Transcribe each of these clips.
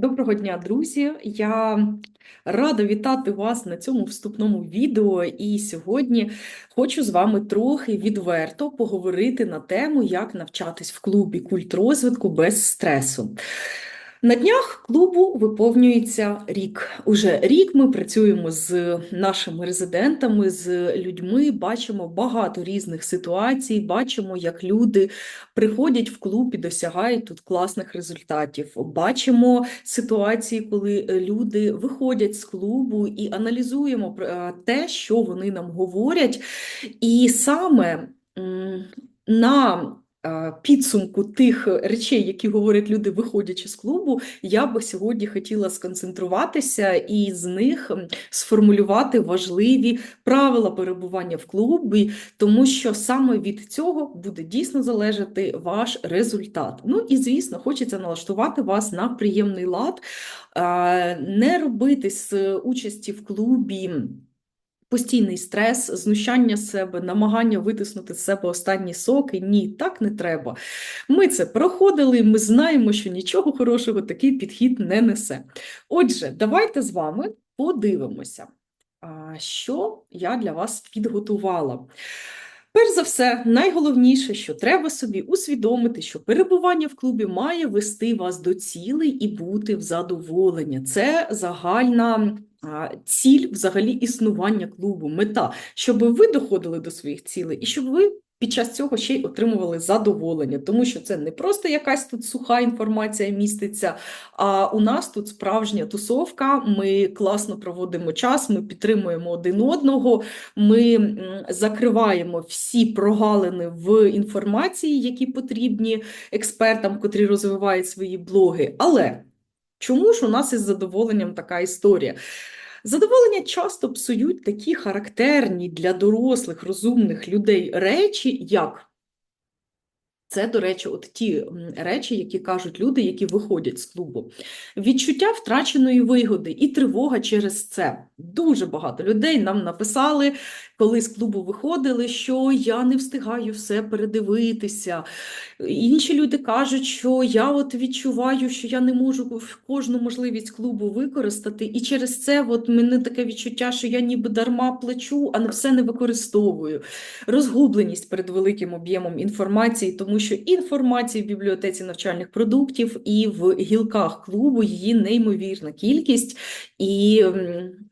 Доброго дня, друзі! Я рада вітати вас на цьому вступному відео. І сьогодні хочу з вами трохи відверто поговорити на тему, як навчатись в клубі культ розвитку без стресу. На днях клубу виповнюється рік. Уже рік ми працюємо з нашими резидентами, з людьми, бачимо багато різних ситуацій, бачимо, як люди приходять в клуб і досягають тут класних результатів. Бачимо ситуації, коли люди виходять з клубу і аналізуємо е, те, що вони нам говорять. І саме на підсумку тих речей, які говорять люди, виходячи з клубу, я би сьогодні хотіла сконцентруватися і з них сформулювати важливі правила перебування в клубі, тому що саме від цього буде дійсно залежати ваш результат. Ну і звісно, хочеться налаштувати вас на приємний лад, не робити з участі в клубі. Постійний стрес, знущання себе, намагання витиснути з себе останні соки. Ні, так не треба. Ми це проходили, ми знаємо, що нічого хорошого такий підхід не несе. Отже, давайте з вами подивимося, що я для вас підготувала. Перш за все, найголовніше, що треба собі усвідомити, що перебування в клубі має вести вас до цілей і бути в задоволення. Це загальна ціль взагалі існування клубу, мета, щоб ви доходили до своїх цілей і щоб ви під час цього ще й отримували задоволення, тому що це не просто якась тут суха інформація міститься, а у нас тут справжня тусовка, ми класно проводимо час, ми підтримуємо один одного, ми закриваємо всі прогалини в інформації, які потрібні експертам, котрі розвивають свої блоги. Але чому ж у нас із задоволенням така історія? Задоволення часто псують такі характерні для дорослих, розумних людей речі, як це, до речі, от ті речі, які кажуть люди, які виходять з клубу. Відчуття втраченої вигоди і тривога через це. Дуже багато людей нам написали, коли з клубу виходили, що я не встигаю все передивитися. Інші люди кажуть, що я от відчуваю, що я не можу кожну можливість клубу використати, і через це от мене таке відчуття, що я ніби дарма плачу, а не все не використовую. Розгубленість перед великим об'ємом інформації, тому що інформації в бібліотеці навчальних продуктів і в гілках клубу її неймовірна кількість, і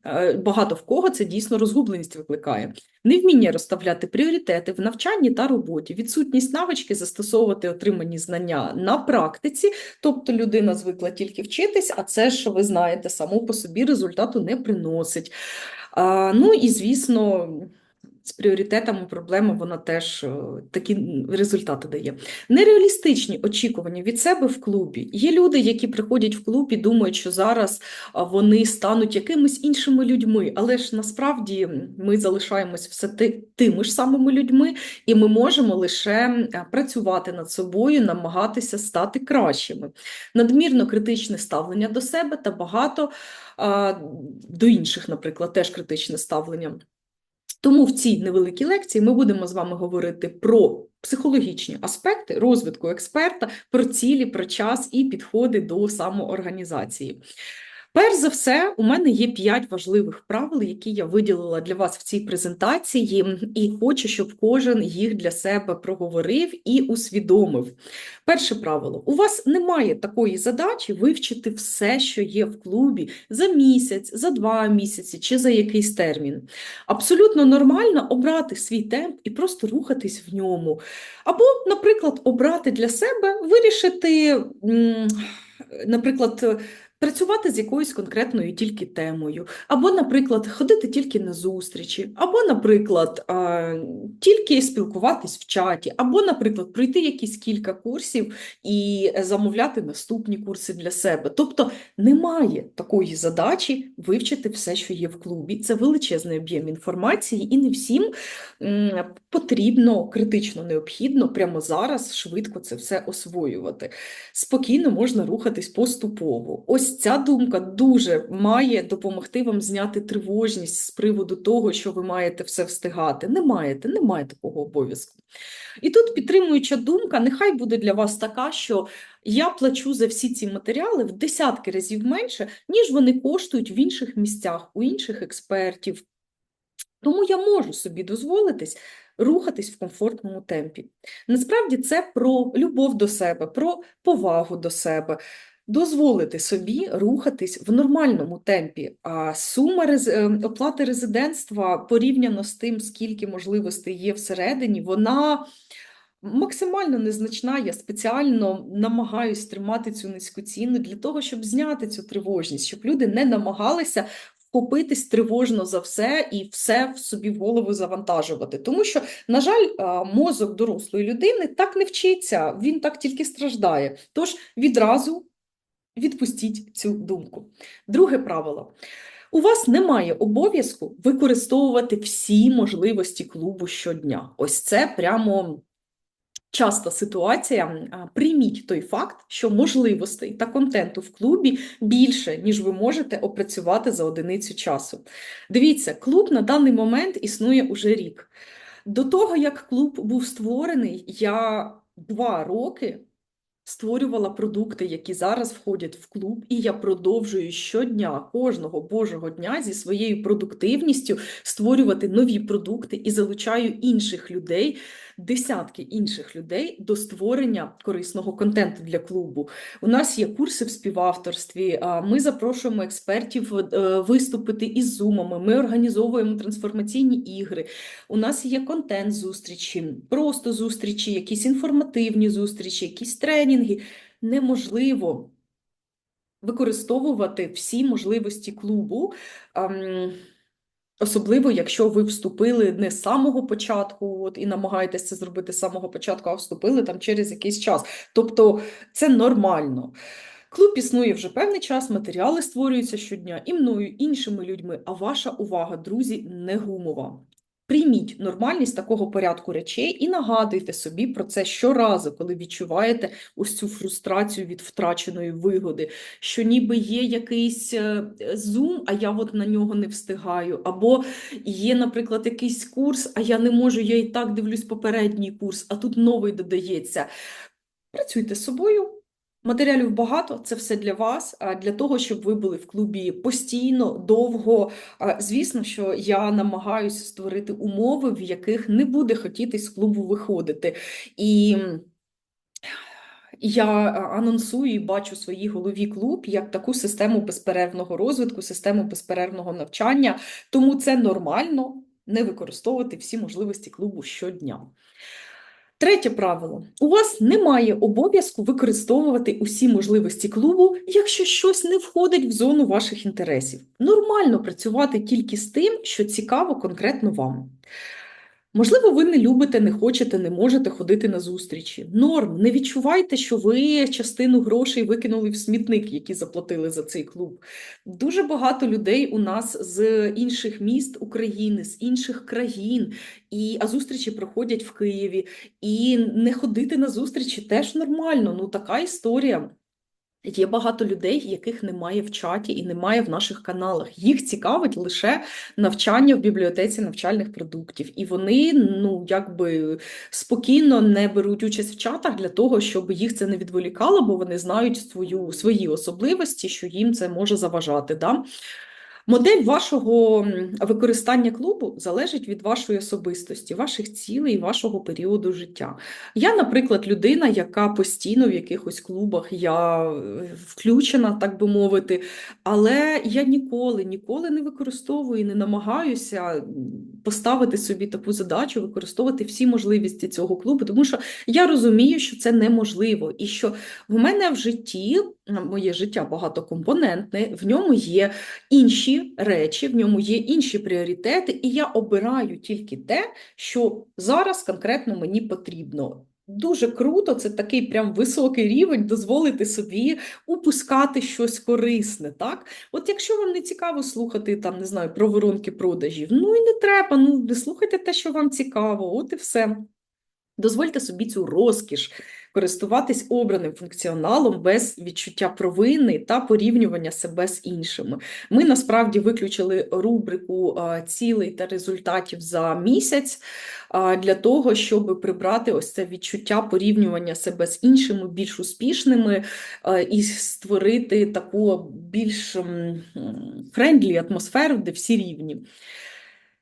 е, багато в кого це дійсно розгубленість викликає. Невміння розставляти пріоритети в навчанні та роботі, відсутність навички застосовувати отримані знання на практиці, тобто людина звикла тільки вчитись, а це, що ви знаєте, само по собі результату не приносить. А, Ну і звісно з пріоритетами проблема вона теж е, такі результати дає. Нереалістичні очікування від себе в клубі. Є люди, які приходять в клуб і думають, що зараз вони стануть якимись іншими людьми, але ж насправді ми залишаємось все тими ж самими людьми, і ми можемо лише працювати над собою, намагатися стати кращими. Надмірно критичне ставлення до себе та багато до інших, наприклад, теж критичне ставлення. Тому в цій невеликій лекції ми будемо з вами говорити про психологічні аспекти розвитку експерта, про цілі, про час і підходи до самоорганізації. Перш за все, у мене є п'ять важливих правил, які я виділила для вас в цій презентації, і хочу, щоб кожен їх для себе проговорив і усвідомив. Перше правило: у вас немає такої задачі вивчити все, що є в клубі, за місяць, за два місяці чи за якийсь термін. Абсолютно нормально обрати свій темп і просто рухатись в ньому. Або, наприклад, обрати для себе, вирішити, наприклад, Працювати з якоюсь конкретною тільки темою, або, наприклад, ходити тільки на зустрічі, або, наприклад, тільки спілкуватись в чаті, або, наприклад, пройти якісь кілька курсів і замовляти наступні курси для себе. Тобто немає такої задачі вивчити все, що є в клубі. Це величезний об'єм інформації, і не всім потрібно критично необхідно прямо зараз швидко це все освоювати. Спокійно можна рухатись поступово. Ось ось ця думка дуже має допомогти вам зняти тривожність з приводу того, що ви маєте все встигати. Не маєте, немає такого обов'язку. І тут підтримуюча думка, нехай буде для вас така, що я плачу за всі ці матеріали в десятки разів менше, ніж вони коштують в інших місцях, у інших експертів. Тому я можу собі дозволитись рухатись в комфортному темпі. Насправді це про любов до себе, про повагу до себе. Дозволити собі рухатись в нормальному темпі. А сума рез... е, оплати резидентства порівняно з тим, скільки можливостей є всередині, вона максимально незначна. Я спеціально намагаюсь тримати цю низьку ціну для того, щоб зняти цю тривожність, щоб люди не намагалися вхопитись тривожно за все і все в собі в голову завантажувати. Тому що, на жаль, мозок дорослої людини так не вчиться, він так тільки страждає. Тож відразу відпустіть цю думку. Друге правило. У вас немає обов'язку використовувати всі можливості клубу щодня. Ось це прямо часта ситуація. Прийміть той факт, що можливостей та контенту в клубі більше, ніж ви можете опрацювати за одиницю часу. Дивіться, клуб на даний момент існує уже рік. До того, як клуб був створений, я два роки створювала продукти, які зараз входять в клуб, і я продовжую щодня, кожного божого дня зі своєю продуктивністю створювати нові продукти і залучаю інших людей, десятки інших людей до створення корисного контенту для клубу. У нас є курси в співавторстві. Ми запрошуємо експертів е, виступити із зумами. Ми організовуємо трансформаційні ігри. У нас є контент зустрічі, просто зустрічі, якісь інформативні зустрічі, якісь тренінги. Неможливо використовувати всі можливості клубу. Особливо, якщо ви вступили не з самого початку от, і намагаєтесь це зробити з самого початку, а вступили там через якийсь час. Тобто це нормально. Клуб існує вже певний час, матеріали створюються щодня і мною, іншими людьми, а ваша увага, друзі, не гумова. Прийміть нормальність такого порядку речей і нагадуйте собі про це щоразу, коли відчуваєте ось цю фрустрацію від втраченої вигоди, що ніби є якийсь е, зум, а я от на нього не встигаю, або є, наприклад, якийсь курс, а я не можу, я і так дивлюсь попередній курс, а тут новий додається. Працюйте з собою. Матеріалів багато, це все для вас, для того, щоб ви були в клубі постійно, довго. Звісно, що я намагаюся створити умови, в яких не буде хотітись з клубу виходити. І я анонсую і бачу в своїй голові клуб як таку систему безперервного розвитку, систему безперервного навчання, тому це нормально не використовувати всі можливості клубу щодня. Третє правило: у вас немає обов'язку використовувати усі можливості клубу, якщо щось не входить в зону ваших інтересів. Нормально працювати тільки з тим, що цікаво конкретно вам. Можливо, ви не любите, не хочете, не можете ходити на зустрічі. Норм, не відчувайте, що ви частину грошей викинули в смітник, які заплатили за цей клуб. Дуже багато людей у нас з інших міст України, з інших країн, і, а зустрічі проходять в Києві. І не ходити на зустрічі теж нормально. Ну, така історія. Є багато людей, яких немає в чаті і немає в наших каналах. Їх цікавить лише навчання в бібліотеці навчальних продуктів, і вони ну якби спокійно не беруть участь в чатах для того, щоб їх це не відволікало, бо вони знають свою, свої особливості, що їм це може заважати. Да? Модель вашого використання клубу залежить від вашої особистості, ваших цілей вашого періоду життя. Я, наприклад, людина, яка постійно в якихось клубах, я е, включена, так би мовити, але я ніколи, ніколи не використовую і не намагаюся поставити собі таку задачу, використовувати всі можливості цього клубу, тому що я розумію, що це неможливо, і що в мене в житті, моє життя багатокомпонентне, в ньому є інші речі, в ньому є інші пріоритети, і я обираю тільки те, що зараз конкретно мені потрібно. Дуже круто, це такий прям високий рівень дозволити собі упускати щось корисне. Так, от якщо вам не цікаво слухати там, не знаю, про воронки продажів, ну і не треба. Ну не слухайте те, що вам цікаво, от і все. Дозвольте собі цю розкіш користуватись обраним функціоналом без відчуття провини та порівнювання себе з іншими. Ми насправді виключили рубрику цілей та результатів за місяць для того, щоб прибрати ось це відчуття порівнювання себе з іншими, більш успішними і створити таку більш френдлі атмосферу, де всі рівні.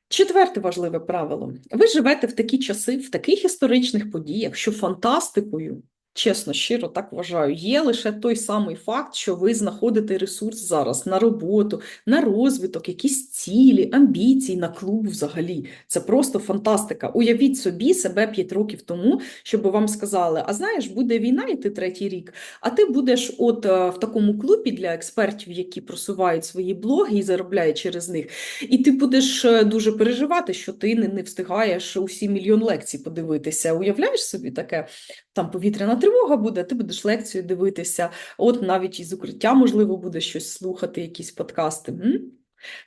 Четверте важливе правило: ви живете в такі часи, в таких історичних подіях, що фантастикою Чесно, щиро так вважаю. Є лише той самий факт, що ви знаходите ресурс зараз на роботу, на розвиток, якісь цілі, амбіції, на клуб взагалі. Це просто фантастика. Уявіть собі себе 5 років тому, щоб вам сказали: а знаєш, буде війна, і ти третій рік, а ти будеш от е, в такому клубі для експертів, які просувають свої блоги і заробляють через них. І ти будеш е, дуже переживати, що ти не, не встигаєш усі мільйон лекцій подивитися. Уявляєш собі таке? Там повітряна тривога буде, ти будеш лекцію дивитися, от навіть із укриття, можливо, буде щось слухати, якісь подкасти.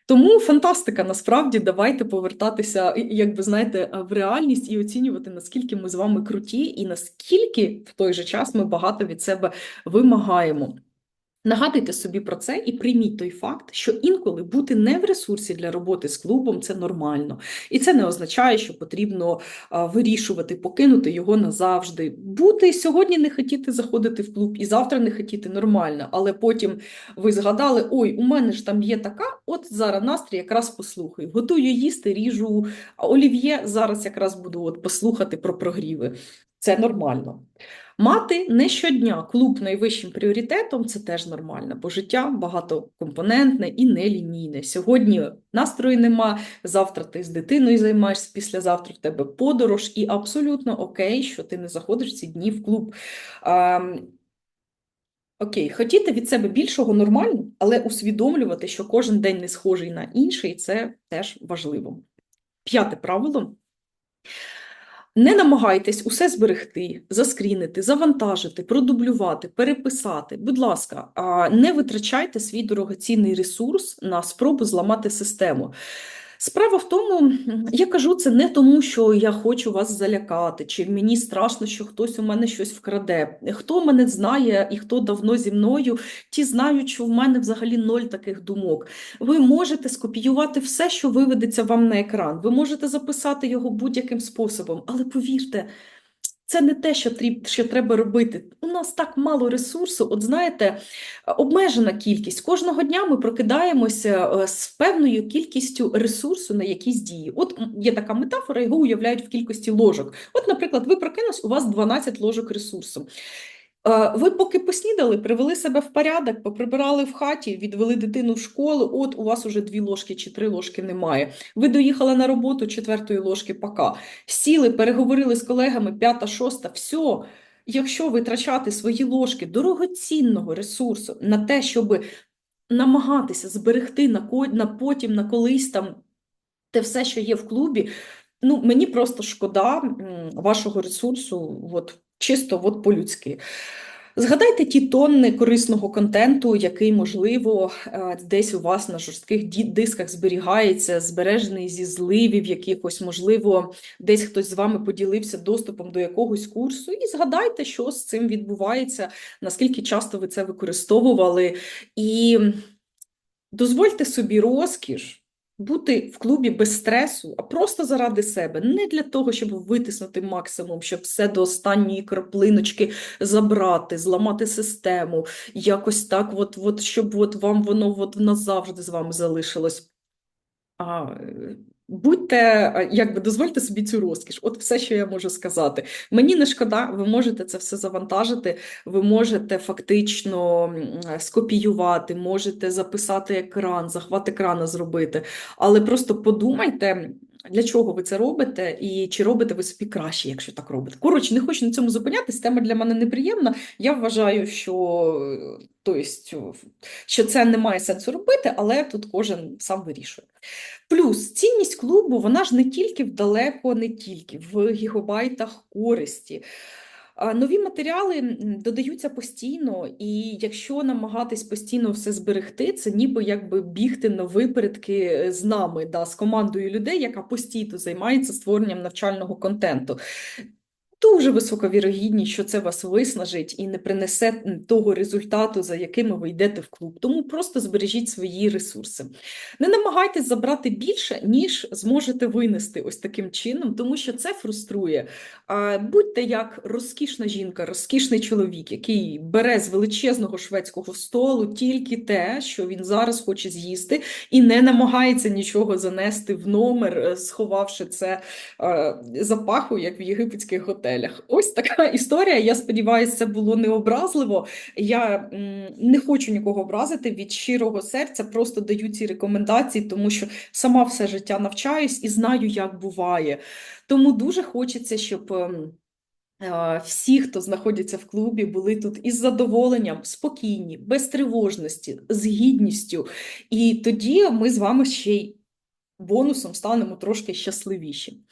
Тому фантастика, насправді, давайте повертатися, якби знаєте, в реальність і оцінювати, наскільки ми з вами круті, і наскільки в той же час ми багато від себе вимагаємо. Нагадуйте собі про це і прийміть той факт, що інколи бути не в ресурсі для роботи з клубом це нормально. І це не означає, що потрібно вирішувати, покинути його назавжди. Бути сьогодні не хотіти заходити в клуб і завтра не хотіти нормально, але потім ви згадали: ой, у мене ж там є така, от зараз настрій якраз послухаю. Готую їсти, ріжу олів'є. Зараз якраз буду от послухати про прогріви. Це нормально. Мати не щодня клуб найвищим пріоритетом це теж нормально, бо життя багатокомпонентне і нелінійне. Сьогодні настрою нема, завтра ти з дитиною займаєшся, післязавтра в тебе подорож, і абсолютно окей, що ти не заходиш ці дні в клуб. А, Окей, хотіти від себе більшого нормально, але усвідомлювати, що кожен день не схожий на інший, це теж важливо. П'яте правило. Не намагайтесь усе зберегти, заскрінити, завантажити, продублювати, переписати. Будь ласка, не витрачайте свій дорогоцінний ресурс на спробу зламати систему. Справа в тому, я кажу це не тому, що я хочу вас залякати, чи мені страшно, що хтось у мене щось вкраде. Хто мене знає і хто давно зі мною, ті знають, що в мене взагалі ноль таких думок. Ви можете скопіювати все, що виведеться вам на екран. Ви можете записати його будь-яким способом, але повірте. Це не те, що що треба робити. У нас так мало ресурсу. От знаєте, обмежена кількість. Кожного дня ми прокидаємося е, з певною кількістю ресурсу на якісь дії. От є така метафора, його уявляють в кількості ложок. От, наприклад, ви прокинулись, у вас 12 ложок ресурсу. Ви поки поснідали, привели себе в порядок, поприбирали в хаті, відвели дитину в школу. От у вас уже дві ложки чи три ложки немає. Ви доїхали на роботу четвертої ложки пока. Сіли, переговорили з колегами, п'ята, шоста, все. Якщо витрачати свої ложки дорогоцінного ресурсу на те, щоб намагатися зберегти на на потім, на колись там те все, що є в клубі, ну мені просто шкода вашого ресурсу. от чисто от по-людськи. Згадайте ті тонни корисного контенту, який, можливо, е, десь у вас на жорстких дисках зберігається, збережений зі зливів якихось, можливо, десь хтось з вами поділився доступом до якогось курсу, і згадайте, що з цим відбувається, наскільки часто ви це використовували, і дозвольте собі розкіш бути в клубі без стресу, а просто заради себе, не для того, щоб витиснути максимум, щоб все до останньої краплиночки забрати, зламати систему, якось так, от, от, щоб от вам воно от назавжди з вами залишилось. А, Будьте, якби дозвольте собі цю розкіш. От все, що я можу сказати. Мені не шкода, ви можете це все завантажити, ви можете фактично скопіювати, можете записати екран, захват екрана зробити. Але просто подумайте, для чого ви це робите, і чи робите ви собі краще, якщо так робите. Коротше, не хочу на цьому зупинятись. тема для мене неприємна. Я вважаю, що тобто, що це не має сенсу робити, але тут кожен сам вирішує. Плюс цінність клубу, вона ж не тільки в далеко, не тільки в гігабайтах користі. Нові матеріали додаються постійно, і якщо намагатись постійно все зберегти, це ніби якби бігти на випередки е, з нами, да, з командою людей, яка постійно займається створенням навчального контенту. Дуже висока вірогідність, що це вас виснажить і не принесе того результату, за якими ви йдете в клуб. Тому просто збережіть свої ресурси. Не намагайтесь забрати більше, ніж зможете винести ось таким чином, тому що це фруструє. Будьте як розкішна жінка, розкішний чоловік, який бере з величезного шведського столу тільки те, що він зараз хоче з'їсти, і не намагається нічого занести в номер, е, сховавши це запаху, як в єгипетських готелях. Ось така історія. Я сподіваюся, це було необразливо. Я не хочу нікого образити від щирого серця, просто даю ці рекомендації, тому що сама все життя навчаюсь і знаю, як буває. Тому дуже хочеться, щоб. Ем, всі, хто знаходяться в клубі, були тут із задоволенням, спокійні, без тривожності, з гідністю. І тоді ми з вами ще й бонусом станемо трошки щасливіші.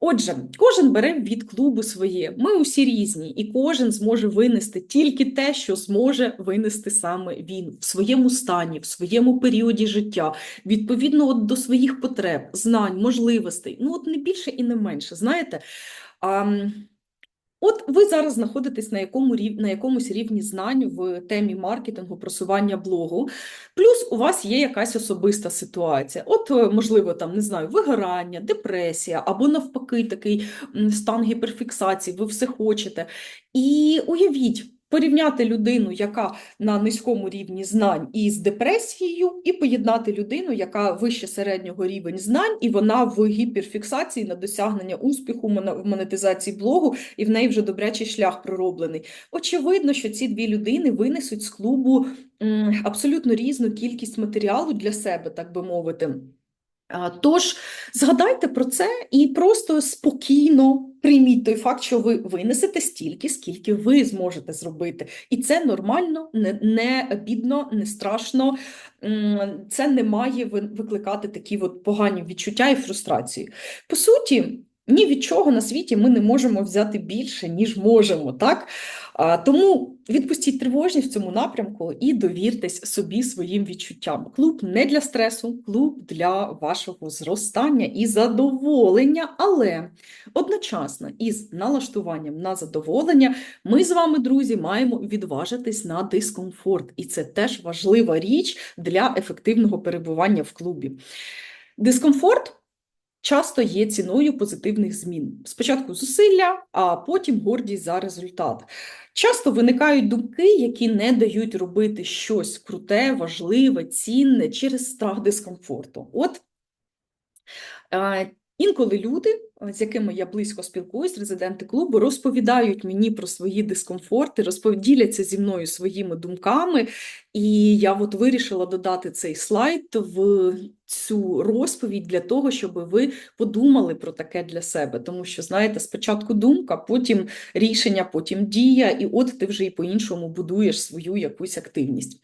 Отже, кожен бере від клубу своє. Ми усі різні, і кожен зможе винести тільки те, що зможе винести саме він в своєму стані, в своєму періоді життя, відповідно от до своїх потреб, знань, можливостей. Ну, от не більше і не менше. Знаєте. А, От ви зараз знаходитесь на якому на якомусь рівні знань в темі маркетингу, просування блогу, плюс у вас є якась особиста ситуація. От, е, можливо, там не знаю, вигорання, депресія або навпаки, такий стан гіперфіксації, ви все хочете. І уявіть порівняти людину, яка на низькому рівні знань із депресією, і поєднати людину, яка вище середнього рівень знань, і вона в гіперфіксації на досягнення успіху в монетизації блогу, і в неї вже добрячий шлях пророблений. Очевидно, що ці дві людини винесуть з клубу абсолютно різну кількість матеріалу для себе, так би мовити. Тож згадайте про це і просто спокійно прийміть той факт, що ви винесете стільки, скільки ви зможете зробити. І це нормально, не не бідно, не страшно. Це не має викликати такі от погані відчуття і фрустрації. По суті, ні від чого на світі ми не можемо взяти більше, ніж можемо. так? Тому відпустіть тривожність в цьому напрямку і довіртесь собі своїм відчуттям. Клуб не для стресу, клуб для вашого зростання і задоволення, але одночасно із налаштуванням на задоволення ми з вами, друзі, маємо відважитись на дискомфорт. І це теж важлива річ для ефективного перебування в клубі. Дискомфорт часто є ціною позитивних змін. Спочатку зусилля, а потім гордість за результат. Часто виникають думки, які не дають робити щось круте, важливе, цінне через страх дискомфорту. От е, Інколи люди, з якими я близько спілкуюсь, резиденти клубу, розповідають мені про свої дискомфорти, розподіляться зі мною своїми думками, і я от вирішила додати цей слайд в цю розповідь для того, щоб ви подумали про таке для себе. Тому що, знаєте, спочатку думка, потім рішення, потім дія, і от ти вже і по-іншому будуєш свою якусь активність.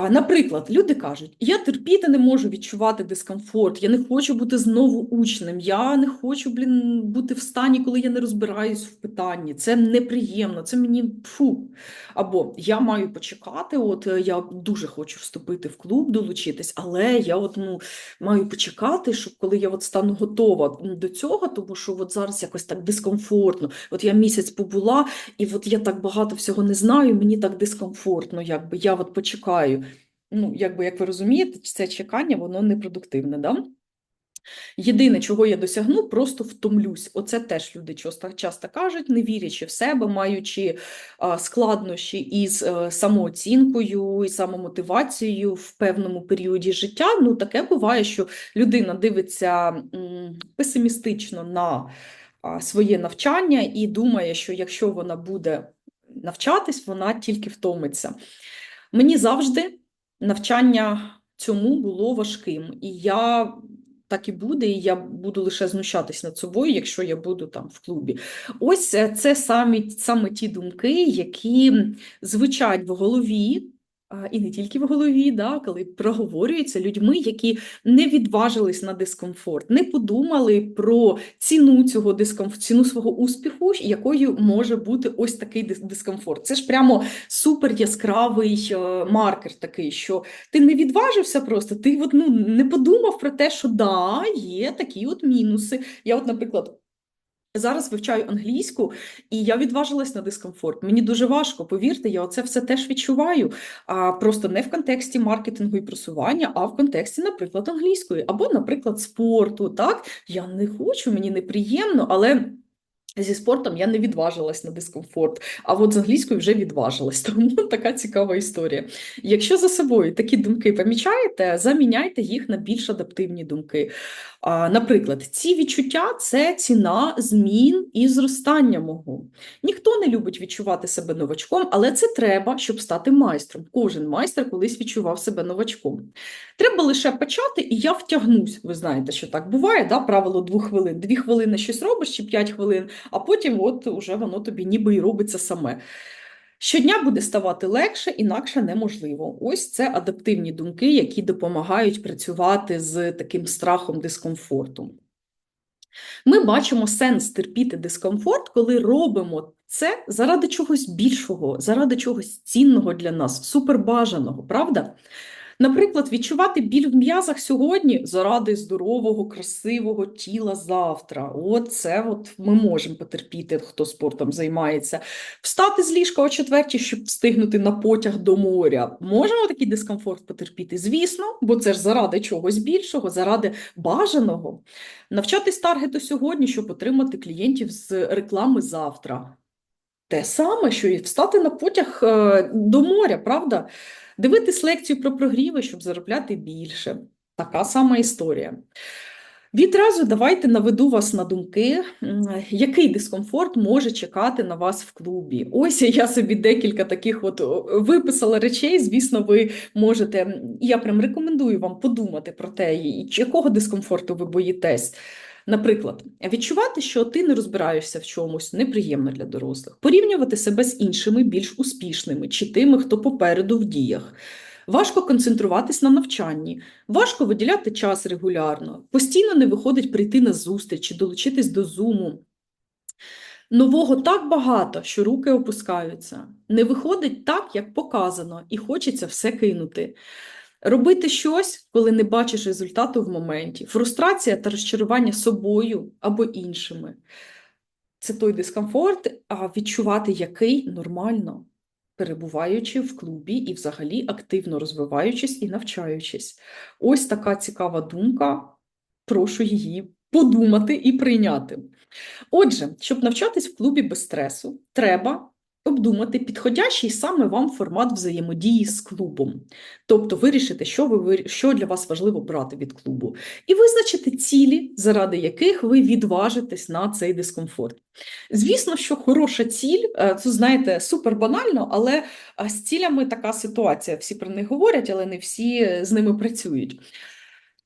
А, Наприклад, люди кажуть, я терпіти не можу відчувати дискомфорт, я не хочу бути знову учнем, я не хочу блін, бути в стані, коли я не розбираюсь в питанні. Це неприємно, це мені фу. Або я маю почекати, от е, я дуже хочу вступити в клуб, долучитись, але я от, ну, маю почекати, щоб коли я от стану готова до цього, тому що от зараз якось так дискомфортно. От я місяць побула, і от я так багато всього не знаю, мені так дискомфортно, якби я от почекаю ну, якби, як ви розумієте, це чекання, воно непродуктивне. Да? Єдине, чого я досягну, просто втомлюсь. Оце теж люди часто, часто кажуть, не вірячи в себе, маючи складнощі із е, самооцінкою і самомотивацією в певному періоді життя. Ну, таке буває, що людина дивиться песимістично на своє навчання і думає, що якщо вона буде навчатись, вона тільки втомиться. Мені завжди навчання цьому було важким. І я так і буде, і я буду лише знущатись над собою, якщо я буду там в клубі. Ось е, це самі, саме ті думки, які звучать в голові і не тільки в голові, да, коли проговорюється людьми, які не відважились на дискомфорт, не подумали про ціну цього дискомфорту, ціну свого успіху, якою може бути ось такий дискомфорт. Це ж прямо супер яскравий е, маркер такий, що ти не відважився просто, ти от, ну, не подумав про те, що да, є такі от мінуси. Я, от, наприклад. Зараз вивчаю англійську, і я відважилась на дискомфорт. Мені дуже важко, повірте, я це все теж відчуваю. А просто не в контексті маркетингу і просування, а в контексті, наприклад, англійської або, наприклад, спорту. Так, я не хочу, мені неприємно, але. Зі спортом я не відважилась на дискомфорт, а от з англійською вже відважилась, тому така цікава історія. Якщо за собою такі думки помічаєте, заміняйте їх на більш адаптивні думки. Наприклад, ці відчуття це ціна змін і зростання мого. Ніхто не любить відчувати себе новачком, але це треба, щоб стати майстром. Кожен майстер колись відчував себе новачком. Треба лише почати, і я втягнусь. Ви знаєте, що так буває, да? правило двох хвилин. Дві хвилини щось робиш чи п'ять хвилин, а потім от уже воно тобі ніби і робиться саме. Щодня буде ставати легше, інакше неможливо. Ось це адаптивні думки, які допомагають працювати з таким страхом дискомфорту. Ми бачимо сенс терпіти дискомфорт, коли робимо це заради чогось більшого, заради чогось цінного для нас, супербажаного, правда? Наприклад, відчувати біль в м'язах сьогодні заради здорового, красивого тіла завтра. От це от ми можемо потерпіти, хто спортом займається. Встати з ліжка о четвертій, щоб встигнути на потяг до моря. Можемо такий дискомфорт потерпіти? Звісно, бо це ж заради чогось більшого, заради бажаного. Навчатись таргету сьогодні, щоб отримати клієнтів з реклами завтра. Те саме, що і встати на потяг е, до моря, правда? Дивитись лекцію про прогріви, щоб заробляти більше. Така сама історія. Відразу давайте наведу вас на думки, який дискомфорт може чекати на вас в клубі. Ось я собі декілька таких от виписала речей. Звісно, ви можете, я прям рекомендую вам подумати про те, якого дискомфорту ви боїтесь. Наприклад, відчувати, що ти не розбираєшся в чомусь, неприємно для дорослих, порівнювати себе з іншими більш успішними чи тими, хто попереду в діях. Важко концентруватись на навчанні, важко виділяти час регулярно, постійно не виходить прийти на зустріч чи долучитись до зуму. Нового так багато, що руки опускаються. Не виходить так, як показано, і хочеться все кинути. Робити щось, коли не бачиш результату в моменті, фрустрація та розчарування собою або іншими. Це той дискомфорт, а відчувати який нормально, перебуваючи в клубі і взагалі активно розвиваючись і навчаючись. Ось така цікава думка. Прошу її подумати і прийняти. Отже, щоб навчатись в клубі без стресу, треба обдумати підходящий саме вам формат взаємодії з клубом, тобто вирішити, що ви що для вас важливо брати від клубу, і визначити цілі, заради яких ви відважитесь на цей дискомфорт. Звісно, що хороша ціль, е, це знаєте, супер банально, але з цілями така ситуація. Всі про них говорять, але не всі з ними працюють.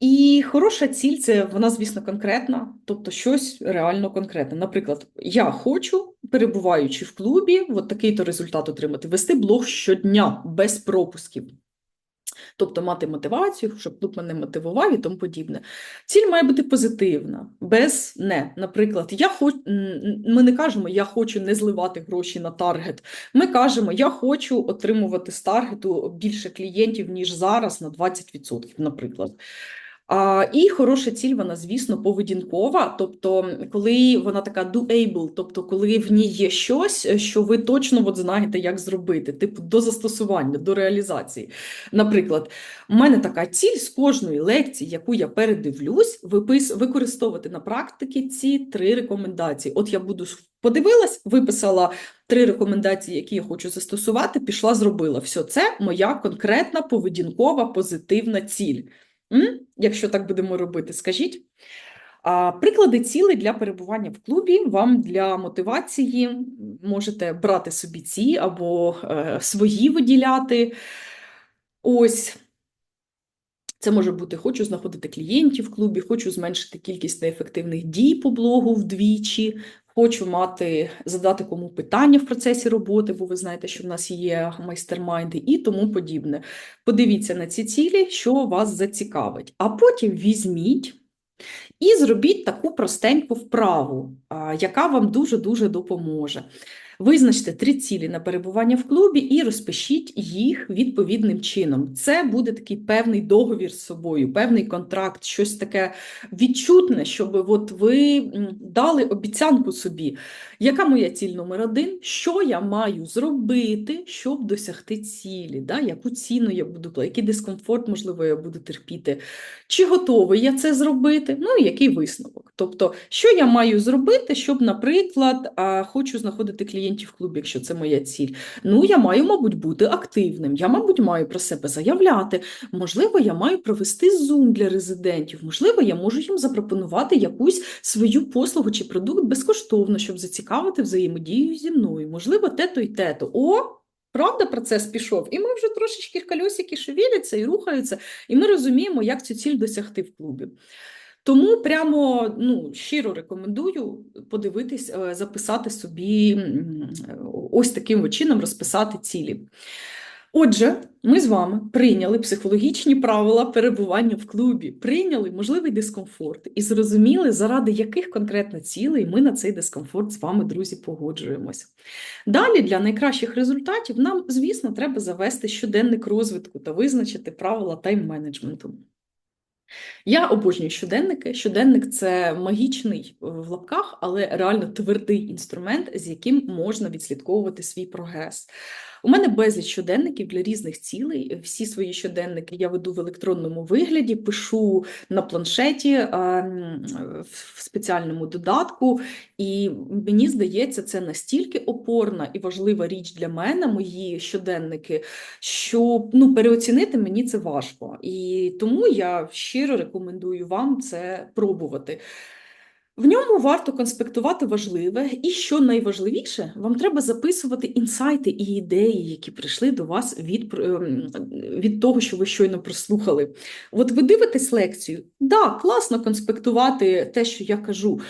І хороша ціль це вона, звісно, конкретна, тобто щось реально конкретне. Наприклад, я хочу, перебуваючи в клубі, от такий-то результат отримати, вести блог щодня без пропусків. Тобто мати мотивацію, щоб клуб мене мотивував і тому подібне. Ціль має бути позитивна, без не. Наприклад, я хоч... ми не кажемо, я хочу не зливати гроші на таргет. Ми кажемо, я хочу отримувати з таргету більше клієнтів, ніж зараз на 20%, наприклад. І хороша ціль, вона, звісно, поведінкова, тобто, коли вона така doable, тобто, коли в ній є щось, що ви точно от знаєте, як зробити, типу до застосування, до реалізації. Наприклад, у мене така ціль з кожної лекції, яку я передивлюсь, випис, використовувати на практиці ці три рекомендації. От я буду подивилась, виписала три рекомендації, які я хочу застосувати, пішла, зробила. Все, це моя конкретна поведінкова позитивна ціль. Якщо так будемо робити, скажіть. А, Приклади цілей для перебування в клубі вам для мотивації можете брати собі ці або е, свої виділяти. Ось. Це може бути: хочу знаходити клієнтів в клубі, хочу зменшити кількість неефективних дій по блогу вдвічі, Хочу мати, задати кому питання в процесі роботи, бо ви знаєте, що в нас є майстермайнди і тому подібне. Подивіться на ці цілі, що вас зацікавить. А потім візьміть і зробіть таку простеньку вправу, яка вам дуже-дуже допоможе. Визначте три цілі на перебування в клубі і розпишіть їх відповідним чином. Це буде такий певний договір з собою, певний контракт, щось таке відчутне, щоб от ви дали обіцянку собі, яка моя ціль номер один, що я маю зробити, щоб досягти цілі, да? яку ціну я буду, який дискомфорт, можливо, я буду терпіти, чи готовий я це зробити, ну і який висновок. Тобто, що я маю зробити, щоб, наприклад, хочу знаходити клієнтів в клубі, якщо це моя ціль. Ну, я маю, мабуть, бути активним, я, мабуть, маю про себе заявляти. Можливо, я маю провести Zoom для резидентів, можливо, я можу їм запропонувати якусь свою послугу чи продукт безкоштовно, щоб зацікавити взаємодію зі мною. Можливо, те-то і те-то. О! Правда, процес пішов, і ми вже трошечки колесики шевеляться і рухаються, і ми розуміємо, як цю ціль досягти в клубі. Тому прямо ну, щиро рекомендую подивитись, е, записати собі ось таким чином розписати цілі. Отже, ми з вами прийняли психологічні правила перебування в клубі, прийняли можливий дискомфорт і зрозуміли, заради яких конкретно цілей ми на цей дискомфорт з вами, друзі, погоджуємося. Далі для найкращих результатів нам, звісно, треба завести щоденник розвитку та визначити правила тайм-менеджменту. Я обожнюю щоденники. Щоденник це магічний е, в лапках, але реально твердий інструмент, з яким можна відслідковувати свій прогрес. У мене безліч щоденників для різних цілей. Всі свої щоденники я веду в електронному вигляді, пишу на планшеті в спеціальному додатку, і мені здається, це настільки опорна і важлива річ для мене, мої щоденники, що ну, переоцінити мені це важко. І тому я щиро рекомендую вам це пробувати. В ньому варто конспектувати важливе, і що найважливіше, вам треба записувати інсайти і ідеї, які прийшли до вас від ем, від того, що ви щойно прослухали. От ви дивитесь лекцію, да, класно конспектувати те, що я кажу.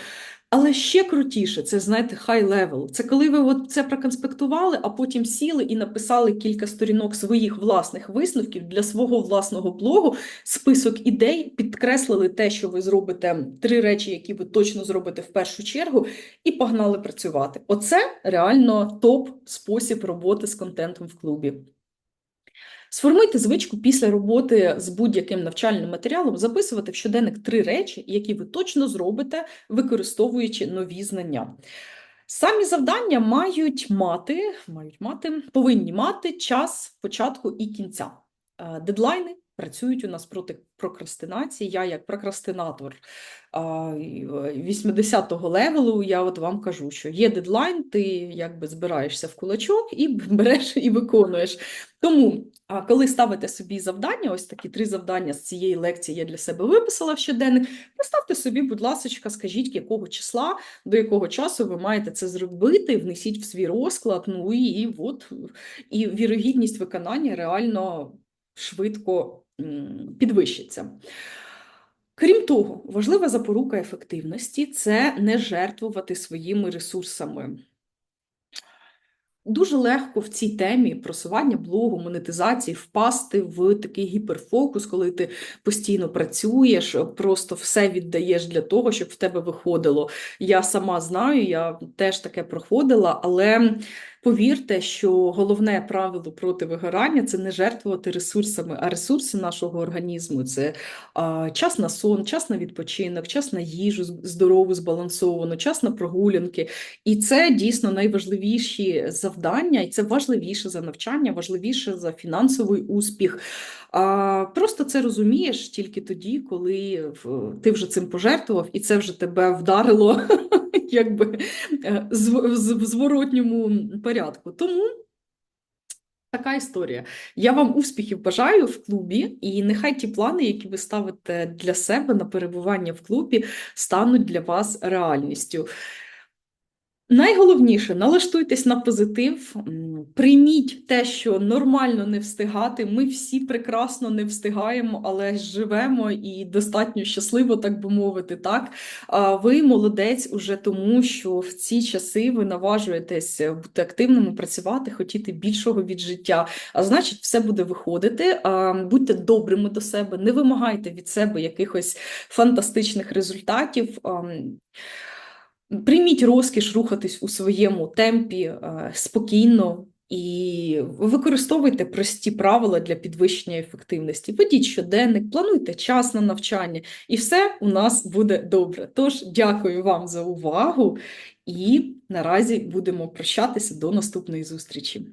Але ще крутіше, це знаєте, high level. Це коли ви от це проконспектували, а потім сіли і написали кілька сторінок своїх власних висновків для свого власного блогу, список ідей, підкреслили те, що ви зробите три речі, які ви точно зробите в першу чергу, і погнали працювати. Оце реально топ спосіб роботи з контентом в клубі. Сформуйте звичку після роботи з будь-яким навчальним матеріалом записувати в щоденник три речі, які ви точно зробите, використовуючи нові знання. Самі завдання мають мати, мають мати, повинні мати час початку і кінця. Е, дедлайни працюють у нас проти прокрастинації. Я, як прокрастинатор 80-го левелу, я от вам кажу, що є дедлайн, ти якби збираєшся в кулачок і береш і виконуєш. Тому, коли ставите собі завдання, ось такі три завдання з цієї лекції я для себе виписала в щоденник, поставте собі, будь ласка, скажіть, якого числа, до якого часу ви маєте це зробити, внесіть в свій розклад, ну і, і от, і вірогідність виконання реально швидко підвищиться. Крім того, важлива запорука ефективності це не жертвувати своїми ресурсами. Дуже легко в цій темі просування блогу, монетизації впасти в такий гіперфокус, коли ти постійно працюєш, просто все віддаєш для того, щоб в тебе виходило. Я сама знаю, я теж таке проходила, але Повірте, що головне правило проти вигорання це не жертвувати ресурсами, а ресурси нашого організму це а, час на сон, час на відпочинок, час на їжу здорову, збалансовану, час на прогулянки. І це дійсно найважливіші завдання, і це важливіше за навчання, важливіше за фінансовий успіх. А, Просто це розумієш тільки тоді, коли ти вже цим пожертвував, і це вже тебе вдарило якби е, в зворотньому порядку. Тому така історія. Я вам успіхів бажаю в клубі, і нехай ті плани, які ви ставите для себе на перебування в клубі, стануть для вас реальністю. Найголовніше налаштуйтесь на позитив, прийміть те, що нормально не встигати. Ми всі прекрасно не встигаємо, але живемо і достатньо щасливо, так би мовити. Так а ви молодець уже тому, що в ці часи ви наважуєтесь бути активними, працювати, хотіти більшого від життя. А значить, все буде виходити. Будьте добрими до себе, не вимагайте від себе якихось фантастичних результатів. Прийміть розкіш рухатись у своєму темпі е, спокійно і використовуйте прості правила для підвищення ефективності. Ведіть щоденник, плануйте час на навчання, і все у нас буде добре. Тож, дякую вам за увагу і наразі будемо прощатися до наступної зустрічі.